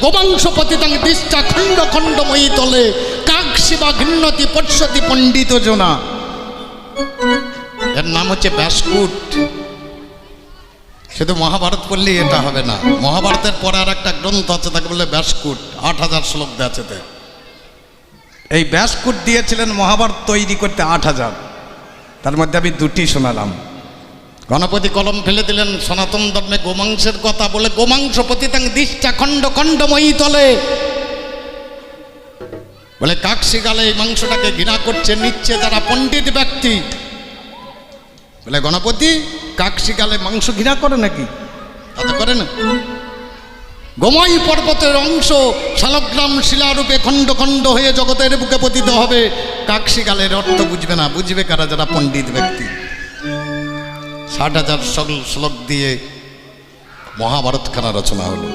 গোমাংস পতিতাং দৃষ্টা খণ্ড খণ্ডময়ী তলে। কাক শিবা ঘৃণতি পৎসতি পণ্ডিত জোনা। এর নাম হচ্ছে ব্যাসকুট। শুধু মহাভারত পড়লেই এটা হবে না। মহাভারতের পরে আর একটা গ্রন্থ আছে, তাকে বলে ব্যাসকুট। আট হাজার শ্লোক আছে তে। এই ব্যাসকুট দিয়েছিলেন মহাভারত তৈরি করতে আট হাজার। তার মধ্যে আমি দুটি শোনালাম। গণপতি কলম ফেলে দিলেন, সনাতন ধর্মে গোমাংসের কথা বলে গোমাংস পতিতাং দিষ্ঠা খণ্ড খণ্ডময়ী তলে। বলে কাকসি গালে এই মাংসটাকে ঘৃণা করছে, নিচ্ছে যারা পণ্ডিত ব্যক্তি। বলে গণপতি, কাকসি গালে মাংস ঘৃণা করে নাকি? তা তো করে না। গোমাই পর্বতের অংশ শালগ্রাম শিলারূপে খণ্ড খণ্ড হয়ে জগতের বুকে পতিত হবে। কাকসি গালের অর্থ বুঝবে না, বুঝবে কারা যারা পণ্ডিত ব্যক্তি। ষাট হাজার শ্লোক দিয়ে মহাভারতখানা রচনা হলো।